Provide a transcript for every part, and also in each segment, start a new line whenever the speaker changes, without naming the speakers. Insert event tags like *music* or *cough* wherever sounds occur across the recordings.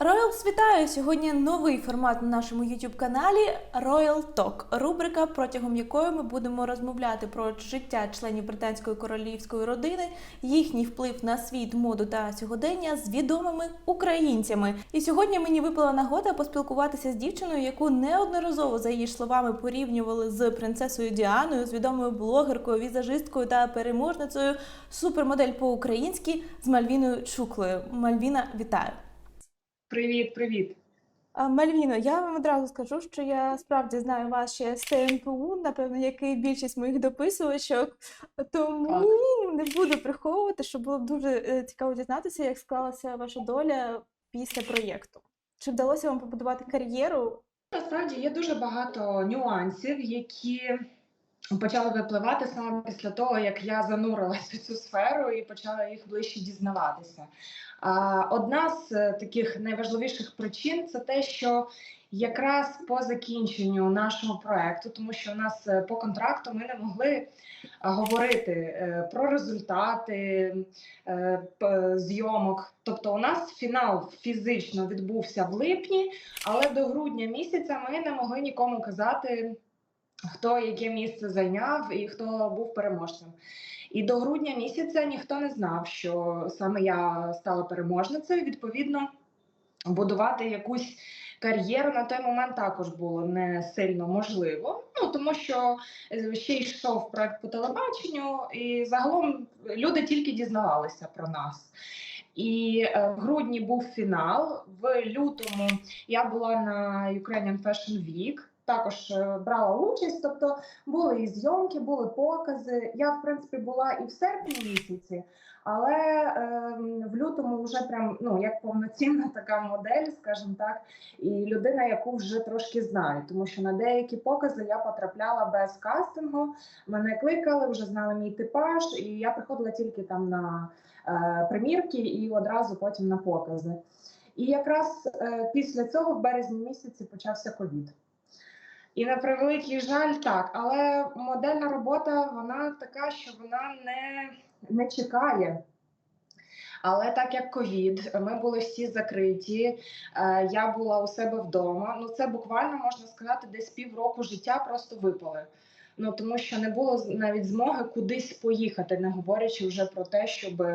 Royals вітаю! Сьогодні новий формат на нашому youtube каналі Royal Talk, рубрика, протягом якої ми будемо розмовляти про життя членів британської королівської родини, їхній вплив на світ, моду та сьогодення з відомими українцями. І сьогодні мені випала нагода поспілкуватися з дівчиною, яку неодноразово за її словами порівнювали з принцесою Діаною, з відомою блогеркою, візажисткою та переможницею супермодель по-українськи з Мальвіною Чуклою. Мальвіна, вітаю!
Привіт, привіт.
Мальвіно, я вам одразу скажу, що я справді знаю вас ще з ТНПУ, напевно, як і більшість моїх дописувачок, тому
Так.
не буду приховувати, що було б дуже е, цікаво дізнатися, як склалася ваша доля після проєкту. Чи вдалося вам побудувати кар'єру?
Насправді є дуже багато нюансів, які почали випливати саме після того, як я занурилася в цю сферу і почала їх ближче дізнаватися. Одна з е, таких найважливіших причин це те, що якраз по закінченню нашого проекту, тому що у нас е, по контракту ми не могли говорити е, про результати зйомок. Тобто, у нас фінал фізично відбувся в липні, але до грудня місяця ми не могли нікому казати, хто яке місце зайняв і хто був переможцем. І до грудня місяця ніхто не знав, що саме я стала переможницею. Відповідно, будувати якусь кар'єру на той момент також було не сильно можливо. Ну тому що е, ще йшов проект по телебаченню, і загалом люди тільки дізнавалися про нас. І е, в грудні був фінал. В лютому я була на Ukrainian Fashion Week, також е, брала участь. Тобто були і зйомки, були покази. Я, в принципі, була і в серпні місяці, але е, в лютому вже прям ну як повноцінна *laughs* така модель, скажімо так, і людина, яку вже трошки знаю, тому що на деякі покази я потрапляла без кастингу. Мене кликали, вже знали мій типаж, і я приходила тільки там на е, примірки і одразу потім на покази. І якраз е, після цього, в березні місяці, почався ковід. І на превеликий жаль, так, але модельна робота вона така, що вона не, не чекає. Але так як ковід, ми були всі закриті. е, Я була у себе вдома. Ну це буквально можна сказати, десь півроку життя просто випали. Ну тому що не було навіть змоги кудись поїхати, не говорячи вже про те, щоб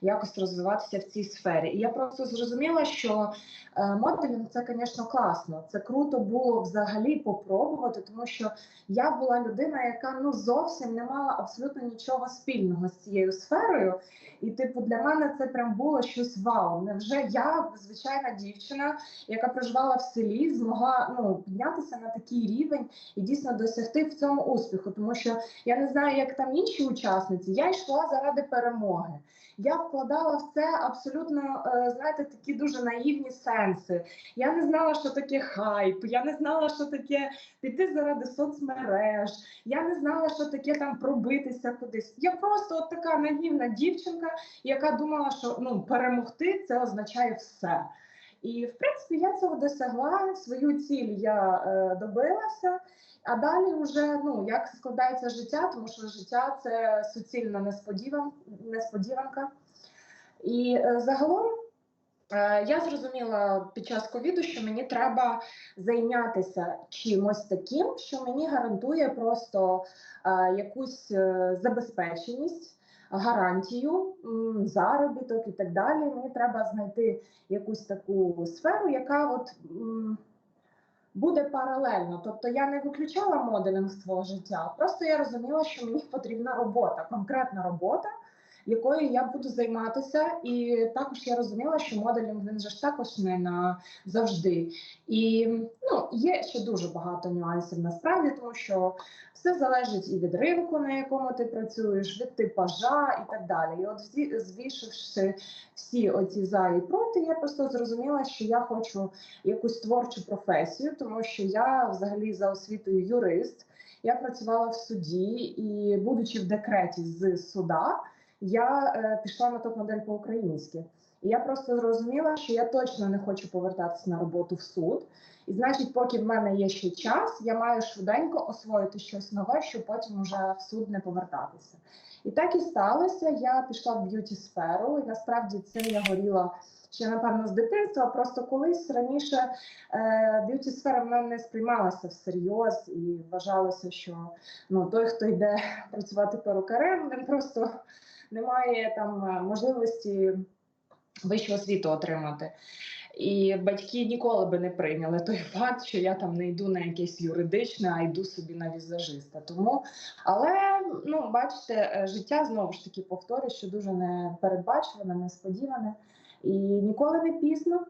якось розвиватися в цій сфері. І я просто зрозуміла, що е, моделінг це, звісно, класно. Це круто було взагалі попробувати, тому що я була людина, яка ну зовсім не мала абсолютно нічого спільного з цією сферою. І, типу, для мене це прям було щось вау. Невже я, звичайна дівчина, яка проживала в селі, змогла ну піднятися на такий рівень і дійсно досягти в цьому успіху, тому що я не знаю, як там інші учасниці. Я йшла заради перемоги. Я вкладала в це абсолютно, е, знаєте, такі дуже наївні сенси. Я не знала, що таке хайп, я не знала, що таке піти заради соцмереж. Я не знала, що таке там пробитися кудись. Я просто от така наївна дівчинка, яка думала, що ну перемогти це означає все. І в принципі я цього досягла. Свою ціль я е, добилася. А далі вже ну як складається життя, тому що життя це суцільна несподіван, несподіванка. І е, загалом е, я зрозуміла під час ковіду, що мені треба зайнятися чимось таким, що мені гарантує просто е, якусь забезпеченість, гарантію, заробіток і так далі. Мені треба знайти якусь таку сферу, яка от. Буде паралельно, тобто я не виключала моделінг свого життя. Просто я розуміла, що мені потрібна робота, конкретна робота, якою я буду займатися. І також я розуміла, що моделінг він же ж також не на завжди. І ну, є ще дуже багато нюансів насправді, тому що все залежить і від ринку, на якому ти працюєш, від типажа і так далі. І от звішивши всі оці за і проти, я просто зрозуміла, що я хочу якусь творчу професію, тому що я взагалі за освітою юрист. Я працювала в суді і, будучи в декреті з суда, я е, пішла на топ-модель по-українськи. І я просто зрозуміла, що я точно не хочу повертатися на роботу в суд. І значить, поки в мене є ще час, я маю швиденько освоїти щось нове, щоб потім уже в суд не повертатися. І так і сталося. Я пішла в б'юті сферу, і насправді цим я горіла ще напевно з дитинства. Просто колись раніше е, б'юті сфера в мене не сприймалася всерйоз і вважалося, що ну той, хто йде *laughs* працювати перукарем, він просто не має там е, можливості вищу освіту отримати. І батьки ніколи би не прийняли той *laughs* факт, що я там не йду на якесь юридичне, а йду собі на візажиста. Тому, але ну бачите, е, життя знову ж таки повторюю, що дуже непередбачуване, несподіване і ніколи не пізно.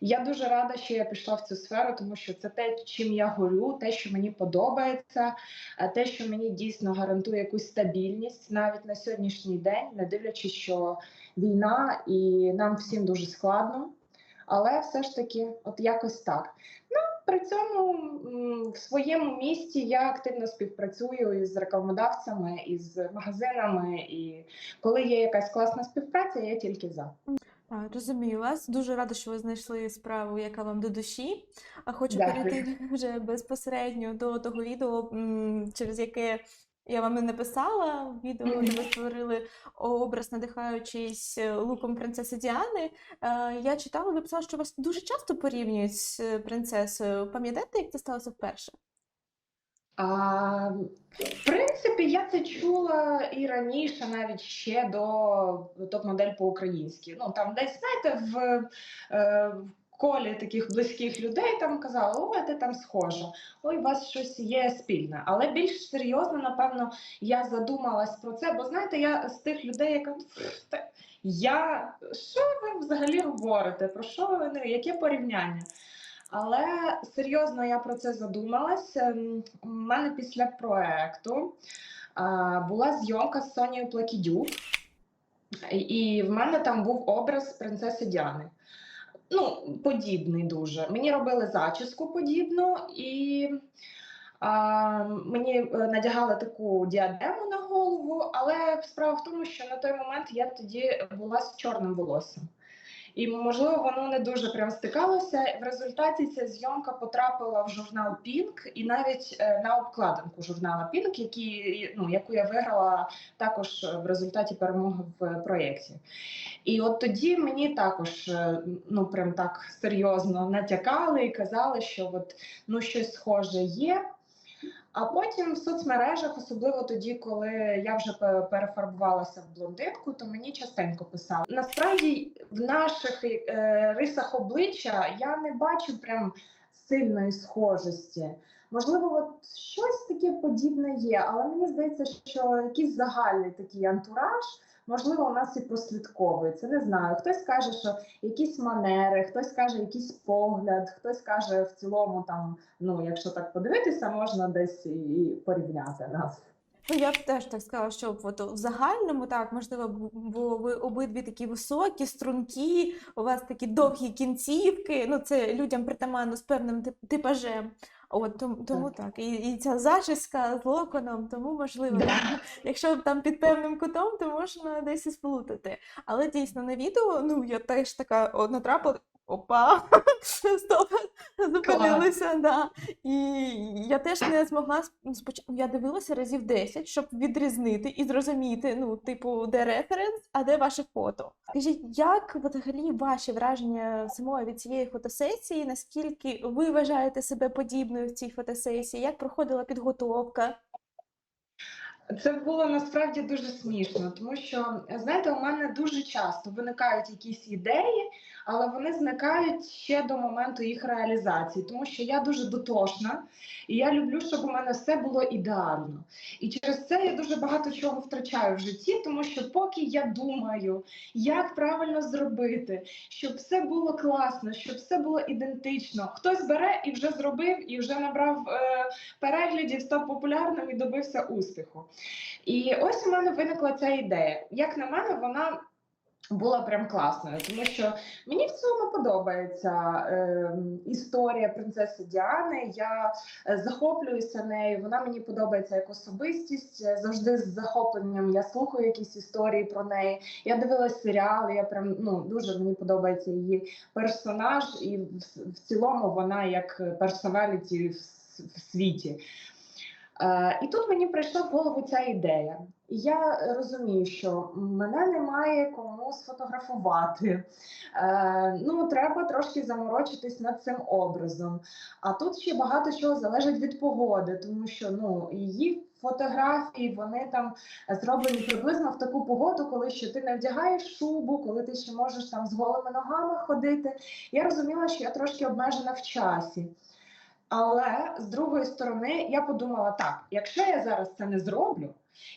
Я дуже рада, що я пішла в цю сферу, тому що це те, чим я горю, те, що мені подобається, е, те, що мені дійсно гарантує якусь стабільність навіть на сьогоднішній день, не дивлячись, що війна і нам всім дуже складно. Але все ж таки, от якось так. Ну при цьому в своєму місті я активно співпрацюю із рекламодавцями, із магазинами, і коли є якась класна співпраця, я тільки за.
Розумію вас. Дуже рада, що ви знайшли справу, яка вам до душі. А хочу
Дякую.
перейти *laughs* вже безпосередньо до того відео, через яке я вам і написала. Відео, де ви створили образ, надихаючись е, луком принцеси Діани. Е, Я читала, ви писали, що вас дуже часто порівнюють з е, принцесою. Пам'ятаєте, як це сталося вперше?
А, в принципі, я це чула і раніше, навіть ще до топ-модель по-українськи. Ну там десь, знаєте, в, е, в колі таких близьких людей там казали, ой, ти там схожа, ой, у вас щось є спільне. Але більш серйозно, напевно, я задумалась про це, бо знаєте, я з тих людей, яка «Пф, я що ви взагалі говорите? Про що ви не яке порівняння? Але серйозно я про це задумалась. Ем, У мене після проекту була зйомка з Сонією Плакідюк, і- в мене там був образ принцеси Діани. Ну, подібний дуже. Мені робили зачіску подібну, і а, мені е, надягали таку діадему на голову, але справа в тому, що на той момент я тоді була з чорним волоссям. І можливо, воно не дуже прям стикалося. В результаті ця зйомка потрапила в журнал Pink і навіть е, на обкладинку журнала Pink, які, ну, яку я виграла також в результаті перемоги в проєкті. І от тоді мені також е, ну прям так серйозно натякали і казали, що от ну щось схоже є. А потім в соцмережах, особливо тоді, коли я вже пе- перефарбувалася в блондинку, то мені частенько писали. Насправді в наших е, рисах обличчя я не бачу прям сильної схожості. Можливо, от щось таке подібне є, але мені здається, що якийсь загальний такий антураж, можливо, у нас і прослідковується. Не знаю. Хтось каже, що якісь манери, хтось каже, якийсь погляд, хтось каже в цілому там, ну якщо так подивитися, можна десь і порівняти нас.
Ну, я б теж так сказала, що от в загальному так, можливо, бо ви обидві такі високі, стрункі, у вас такі довгі кінцівки. Ну, це людям притаманно з певним типажем. От тому, тому так. І, і ця зачіска з локоном, тому можливо,
Да.
так. Якщо там під певним кутом, то можна десь і сплутати. Але дійсно на відео, ну я теж така натрапила. Опа, *laughs* стоп, зупинилися, да. І я теж не змогла спочатку. Я дивилася разів 10, щоб відрізнити і зрозуміти, ну, типу, де референс, а де ваше фото. Скажіть, як взагалі ваші враження самої від цієї фотосесії? Наскільки ви вважаєте себе подібною в цій фотосесії? Як проходила підготовка?
Це було насправді дуже смішно, тому що знаєте, у мене дуже часто виникають якісь ідеї, але вони зникають ще до моменту їх реалізації, тому що я дуже дотошна і я люблю, щоб у мене все було ідеально. І через це я дуже багато чого втрачаю в житті, тому що поки я думаю, як правильно зробити, щоб все було класно, щоб все було ідентично, хтось бере і вже зробив, і вже набрав е, переглядів, став популярним і добився успіху. І ось у мене виникла ця ідея. Як на мене, вона була прям класною, тому що мені в цьому подобається е, історія принцеси Діани. Я е, захоплююся нею. Вона мені подобається як особистість. Е, Завжди з захопленням я слухаю якісь історії про неї. Я дивилась серіали. Я прям ну дуже мені подобається її персонаж, і в, в цілому вона як персоналіті в, в світі. Е, і тут мені прийшла в голову ця ідея. Я розумію, що мене немає кому сфотографувати. Е, ну, треба трошки заморочитись над цим образом. А тут ще багато чого залежить від погоди, тому що ну, її фотографії вони там зроблені приблизно в таку погоду, коли ще ти не вдягаєш шубу, коли ти ще можеш там з голими ногами ходити. Я розуміла, що я трошки обмежена в часі. Але з другої сторони, я подумала: так, якщо я зараз це не зроблю,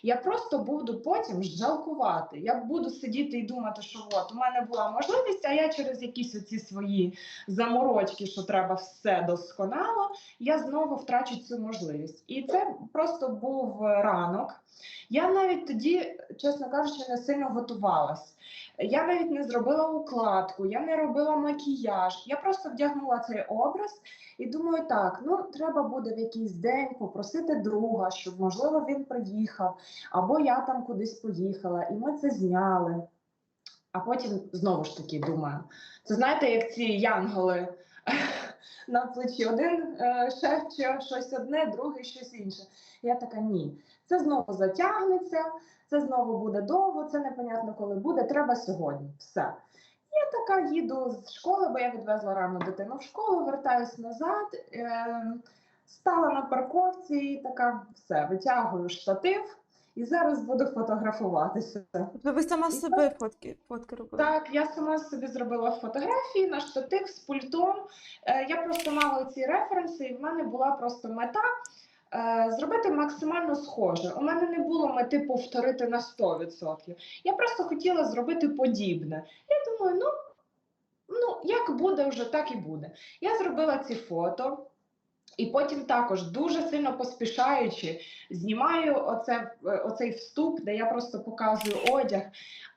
я просто буду потім жалкувати. Я буду сидіти і думати, що от у мене була можливість, а я через якісь оці свої заморочки, що треба все досконало, я знову втрачу цю можливість. І це просто був ранок. Я навіть тоді, чесно кажучи, не сильно готувалась. Я навіть не зробила укладку, я не робила макіяж. Я просто вдягнула цей образ і думаю, так, ну треба буде в якийсь день попросити друга, щоб можливо він приїхав, або я там кудись поїхала, і ми це зняли. А потім знову ж таки думаю, це знаєте, як ці янголи *laughs* на плечі. Один е, шепче щось одне, другий щось інше. Я така ні. Це знову затягнеться, це знову буде довго, це непонятно коли буде. Треба сьогодні. Все. Я така їду з школи, бо я відвезла рано дитину в школу, вертаюсь назад, е, стала на парковці і така все, витягую штатив і зараз буду фотографуватися.
Тобто ви сама себе фотки, фотки робили?
Так, я сама собі зробила фотографії на штатив з пультом. Е, я просто мала ці референси, і в мене була просто мета. Е, Зробити максимально схоже. У мене не було мети повторити на 100%. Я просто хотіла зробити подібне. Я думаю, ну, ну як буде вже, так і буде. Я зробила ці фото, і потім також дуже сильно поспішаючи, знімаю оце, е, оцей вступ, де я просто показую одяг.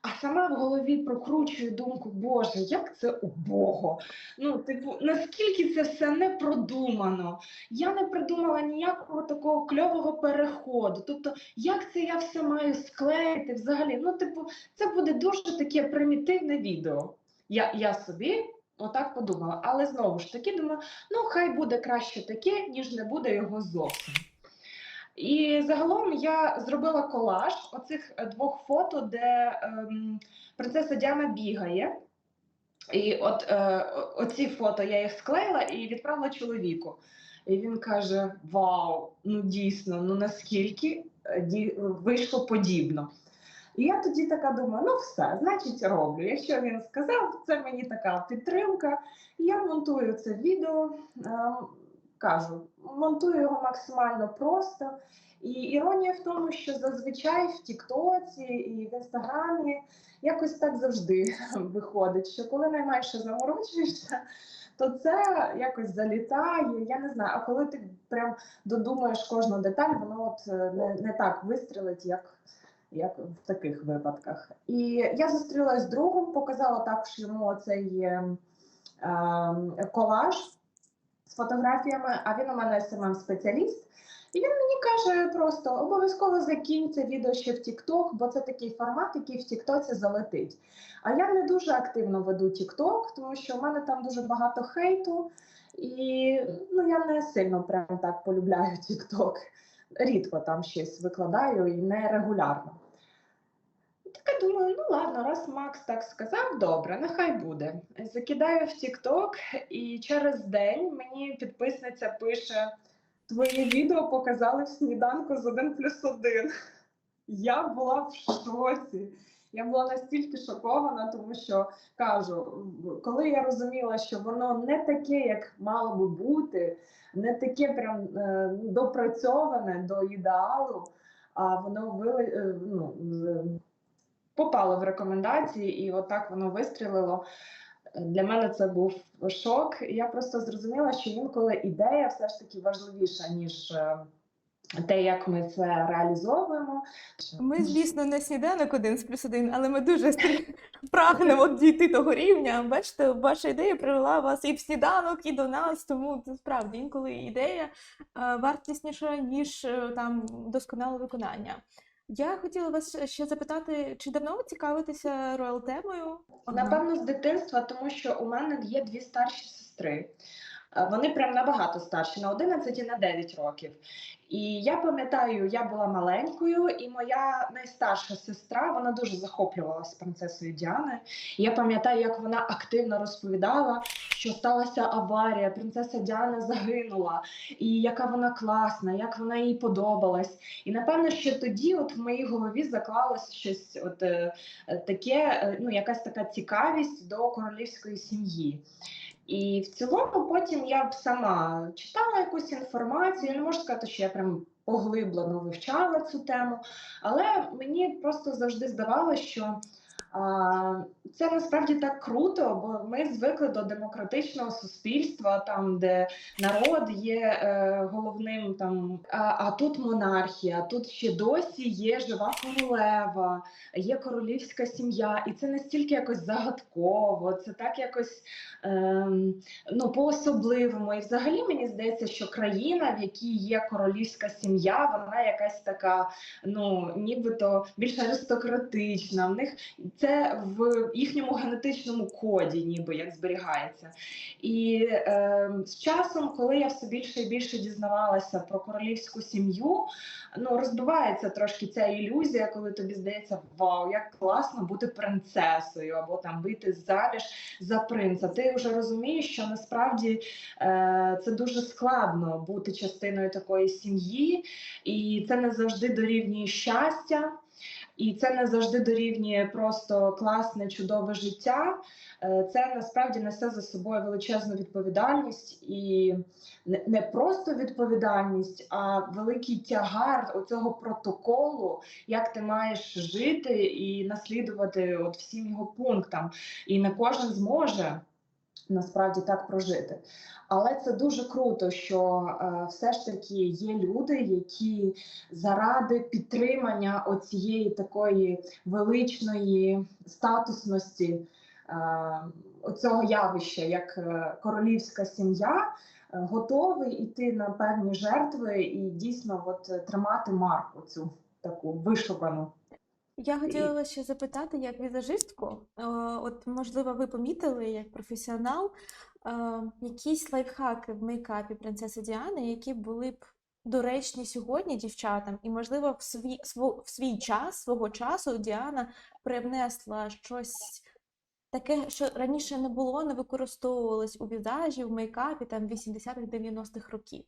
А сама в голові прокручую думку, Боже, як це убого. Ну, типу, наскільки це все не продумано. Я не придумала ніякого такого кльового переходу. Тобто, як це я все маю склеїти взагалі? Ну, типу, це буде дуже таке примітивне відео. Я, я собі отак подумала. Але знову ж таки думаю, ну хай буде краще таке, ніж не буде його зовсім. І загалом я зробила колаж оцих е, двох фото, де ем, принцеса Діана бігає. І от е, оці фото я їх склеїла і відправила чоловіку. І він каже: Вау, ну дійсно, ну наскільки е, ді- вийшло подібно. І я тоді така думаю: ну все, значить, роблю. Якщо він сказав, це мені така підтримка. Я монтую це відео, ем, кажу, монтую його максимально просто. І іронія в тому, що зазвичай в Тіктоці і в Інстаграмі якось так завжди *laughs* виходить, що коли найменше заморочуєшся, то це якось залітає. Я не знаю, а коли ти прям додумаєш кожну деталь, воно от е, не, не так вистрілить, як, як в таких випадках. І я зустрілася з другом, показала також йому цей е, е, колаж з фотографіями, а він у мене смм спеціаліст. І він мені каже просто обов'язково закинь відео ще в TikTok, бо це такий формат, який в TikTok залетить. А я не дуже активно веду TikTok, тому що в мене там дуже багато хейту, і ну, я не сильно прям так полюбляю *laughs* TikTok. Рідко там щось викладаю і не регулярно. я думаю, ну ладно, раз Макс так сказав, добре, нехай буде. Закидаю в TikTok, і через день мені підписниця пише: Твоє відео показали в сніданку з 1 плюс 1. Я була в шоці. Я була настільки шокована, тому що кажу, коли я розуміла, що воно не таке, як мало би бути, не таке прям е, допрацьоване до ідеалу, а воно вили, е, ну, попало в рекомендації, і отак воно вистрілило. Для мене це був шок. Я просто зрозуміла, що інколи ідея все ж таки важливіша, ніж е, те, як ми це реалізовуємо.
Ми, звісно, не сніданок один з плюс один, але ми дуже *laughs* прагнемо дійти того рівня. Бачите, ваша ідея привела вас і в сніданок, і до нас. Тому це справді інколи ідея е, вартісніша, ніж е, там досконале виконання. Я хотіла вас ще запитати, чи давно ви цікавитеся роял темою?
Напевно, з дитинства, тому що у мене є дві старші сестри. Е, Вони прям набагато старші, на 11 і на 9 років. І я пам'ятаю, я була маленькою, і моя найстарша сестра вона дуже захоплювалася принцесою Діаною. Я пам'ятаю, як вона активно розповідала, що сталася аварія, принцеса Діана загинула, і яка вона класна, як вона їй подобалась. І напевно, що тоді, от в моїй голові заклалось щось, от е, таке, е, ну якась така цікавість до королівської сім'ї. І в цілому потім я б сама читала якусь інформацію. Не можу сказати, що я прям поглиблено вивчала цю тему, але мені просто завжди здавалося, що це насправді так круто, бо ми звикли до демократичного суспільства, там де народ є е, головним, там а, тут монархія, тут ще досі є жива королева, є королівська сім'я, і це настільки якось загадково, це так якось ем, ну, по-особливому. І взагалі мені здається, що країна, в якій є королівська сім'я, вона якась така, ну нібито більш аристократична. В них це в їхньому генетичному коді, ніби як зберігається. І е, з часом, коли я все більше і більше дізнавалася про королівську сім'ю, ну розбивається трошки ця ілюзія, коли тобі здається, вау, як класно бути принцесою, або там вийти заміж за принца. Ти вже розумієш, що насправді е, це дуже складно бути частиною такої сім'ї, і це не завжди дорівнює щастя. І це не завжди дорівнює просто класне, чудове життя. Е, Це насправді несе за собою величезну відповідальність і не- просто відповідальність, а великий тягар оцього протоколу, як ти маєш жити і наслідувати от всім його пунктам. І не кожен зможе насправді так прожити. Але це дуже круто, що е, все ж таки є люди, які заради підтримання оцієї такої величної статусності е, оцього явища, як е, королівська сім'я, готові йти на певні жертви і дійсно от, тримати марку цю таку вишукану.
Я хотіла вас ще запитати, як візажистку, е, от можливо, ви помітили як професіонал е, якісь лайфхаки в мейкапі принцеси Діани, які були б доречні сьогодні дівчатам, і можливо в свій в свій час, свого часу Діана привнесла щось таке, що раніше не було, не використовувалось у візажі, в мейкапі там 80-х, 90-х років.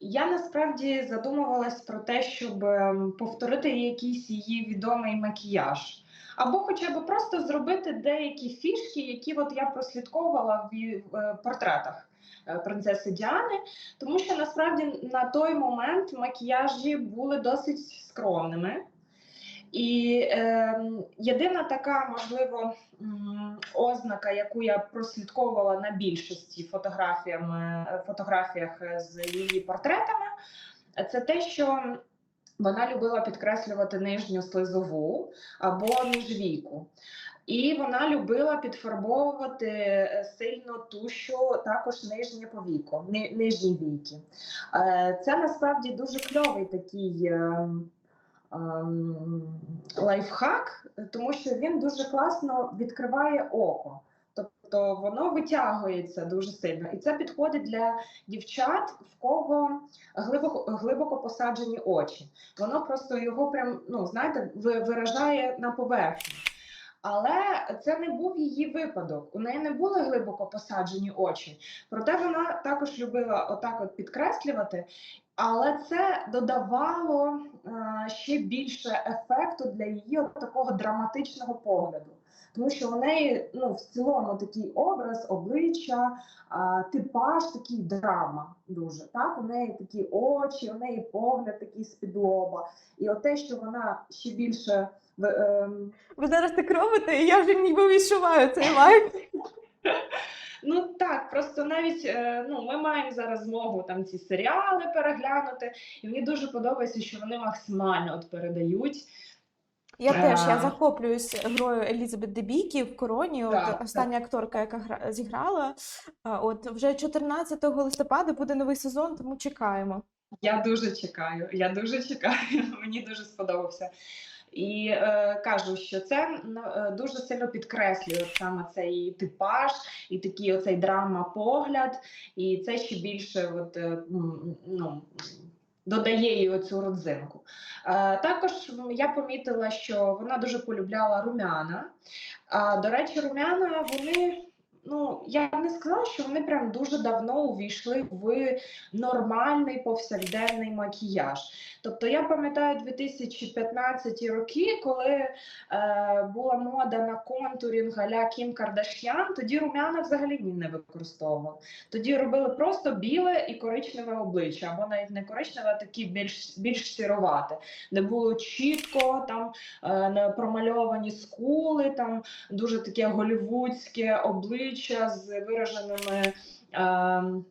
Я насправді задумувалась про те, щоб ем, повторити якийсь її відомий макіяж. Або хоча б просто зробити деякі фішки, які от я прослідковувала в е, портретах е, принцеси Діани, тому що насправді на той момент макіяжі були досить скромними. І е, єдина така, можливо, ознака, яку я прослідковувала на більшості фотографіями, фотографіях з її портретами, це те, що вона любила підкреслювати нижню слизову або міжвійку. І вона любила підфарбовувати е, сильно тушу також нижнє повіко, ни- нижні війки. Е, Це насправді дуже кльовий такий. Ем, лайфхак, тому що він дуже класно відкриває око. Тобто воно витягується дуже сильно. І це підходить для дівчат, в кого глибоко, глибоко посаджені очі. Воно просто його прям, ну знаєте, виражає на поверхні. Але це не був її випадок. У неї не були глибоко посаджені очі. Проте вона також любила отак от підкреслювати. Але це додавало е, ще більше ефекту для її такого драматичного погляду. Тому що у неї ну, в цілому такий образ, обличчя, типаж такий драма дуже. Так? У неї такі очі, у неї погляд такий з-під лоба. І от те, що вона ще більше ем,
Ви зараз так робите, і я вже ніби відчуваю цей вайб. *laughs*
Ну так, просто навіть е, ну, ми маємо зараз змогу там ці серіали переглянути, і мені дуже подобається, що вони максимально от передають.
Я теж я захоплююсь грою Елізабет Дебікі в короні. От
Так,
остання акторка, яка гра... зіграла. От вже 14 листопада буде новий сезон, тому чекаємо.
Я дуже чекаю. Я дуже чекаю. *laughs* Мені дуже сподобався. І е, кажу, що це е, дуже сильно підкреслює саме цей типаж і такий оцей драма-погляд, і це ще більше от, е, ну, додає їй оцю родзинку. Е, також я помітила, що вона дуже полюбляла румяна. А, до речі, румяна вони. Ну, я б не сказала, що вони прям дуже давно увійшли в нормальний повсякденний макіяж. Тобто я пам'ятаю 2015 роки, коли е, була мода на контурінг а-ля Кім Кардаш'ян, тоді румяна взагалі не використовували. Тоді робили просто біле і коричневе обличчя, або навіть не коричневе, а такі більш, більш сіровате, де було чітко там е, промальовані скули, там дуже таке голівудське обличчя з вираженими. Е,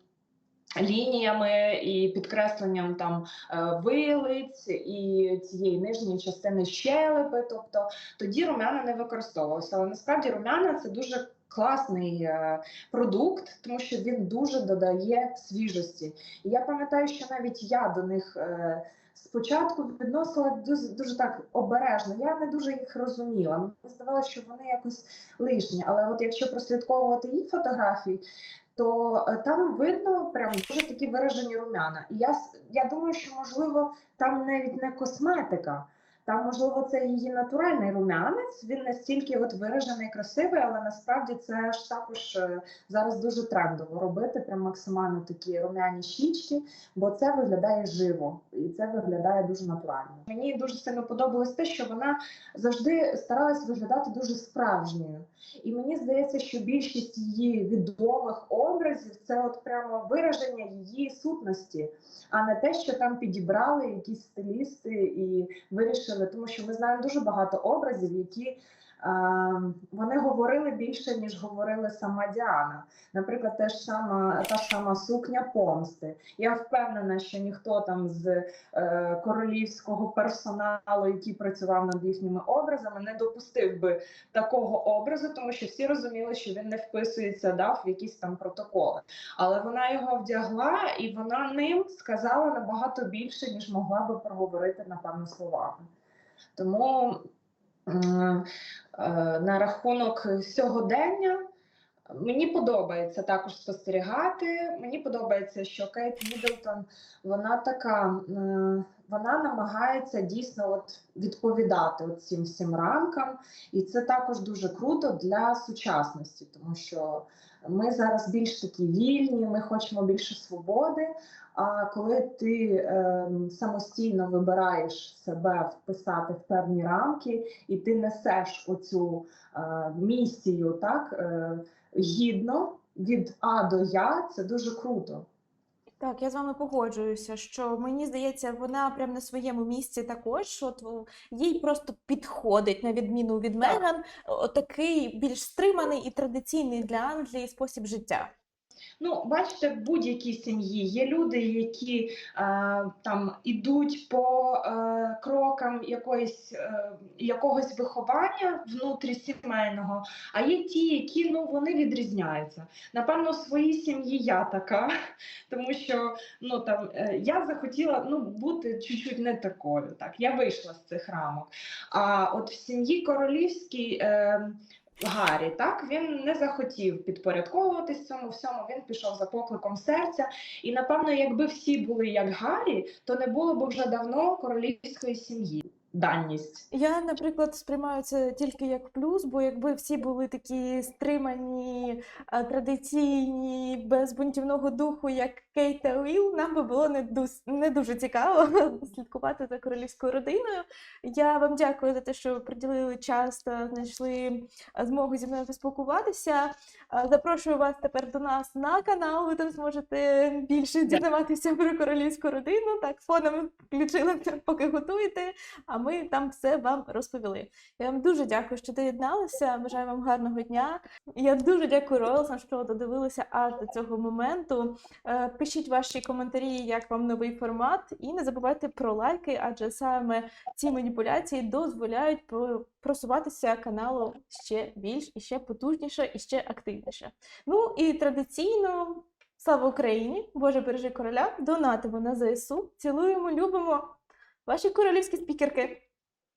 Лініями і підкресленням там е, вилиць і цієї нижньої частини щелепи, тобто тоді румяна не використовувалися. Але насправді румяна це дуже класний е, продукт, тому що він дуже додає свіжості. І я пам'ятаю, що навіть я до них. е, Спочатку відносила дуже, дуже так обережно. Я не дуже їх розуміла. Мені здавалося, що вони якось лишні. Але от якщо прослідковувати їх фотографії, то е, там видно прям дуже такі виражені румяна. І я, я думаю, що можливо там навіть не косметика. Там, можливо, це її натуральний румянець. Він настільки от виражений, красивий, але насправді це ж також е, зараз дуже трендово робити прям максимально такі румяні щічки, бо це виглядає живо і це виглядає дуже натурально. Мені дуже сильно подобалось те, що вона завжди старалась виглядати дуже справжньою. І мені здається, що більшість її відомих образів це от прямо вираження її сутності, а не те, що там підібрали якісь стилісти і вирішили, тому що ми знаємо дуже багато образів, які. е, Вони говорили більше, ніж говорили сама Діана. Наприклад, те ж сама, та сама сукня помсти. Я впевнена, що ніхто там з е, королівського персоналу, який працював над їхніми образами, не допустив би такого образу, тому що всі розуміли, що він не вписується да, в якісь там протоколи. Але вона його вдягла, і вона ним сказала набагато більше, ніж могла би проговорити, напевно, словами. Тому е, на рахунок сьогодення. Мені подобається також спостерігати. Мені подобається, що Кейт Міддлтон вона така, е, вона намагається дійсно от відповідати от цим всім рамкам, і це також дуже круто для сучасності, тому що ми зараз більш такі вільні, ми хочемо більше свободи. А коли ти е, самостійно вибираєш себе вписати в певні рамки, і ти несеш оцю е, місію, так е, гідно від А до Я, це дуже круто.
Так, я з вами погоджуюся, що мені здається, вона прям на своєму місці також. От їй просто підходить, на відміну від. Меган, такий більш стриманий і традиційний для Англії спосіб життя.
Ну, бачите, в будь-якій сім'ї є люди, які е, там ідуть по е, крокам якоїсь, е, якогось виховання внутрісімейного, а є ті, які ну вони відрізняються. Напевно, в своїй сім'ї я така, *laughs* тому що ну там е, я захотіла ну бути чуть-чуть не такою. Так, я вийшла з цих рамок. А от в сім'ї королівській. Е, Гаррі, так він не захотів підпорядковуватись цьому всьому. Він пішов за покликом серця. І напевно, якби всі були як Гаррі, то не було б вже давно королівської сім'ї. Даність.
Я, наприклад, сприймаю це тільки як плюс, бо якби всі були такі стримані, традиційні, без бунтівного духу, як Кейт та Уіл, нам би було не, дус- не дуже цікаво *laughs* слідкувати за королівською родиною. Я вам дякую за те, що приділили час та знайшли а, змогу зі мною поспілкуватися. Запрошую вас тепер до нас на канал. Ви там зможете більше дізнаватися про королівську родину. Так, фоном включила, поки готуєте а ми там все вам розповіли. Я вам дуже дякую, що доєдналися. Бажаю вам гарного дня. Я дуже дякую Ройлсам, що додивилися аж до цього моменту. Е, Пишіть ваші коментарі, як вам новий формат, і не забувайте про лайки, адже саме ці маніпуляції дозволяють просуватися каналу ще більш і ще потужніше і ще активніше. Ну і традиційно. Слава Україні! Боже бережи короля! Донатимо на ЗСУ. Цілуємо, любимо! Ваші королівські спікерки.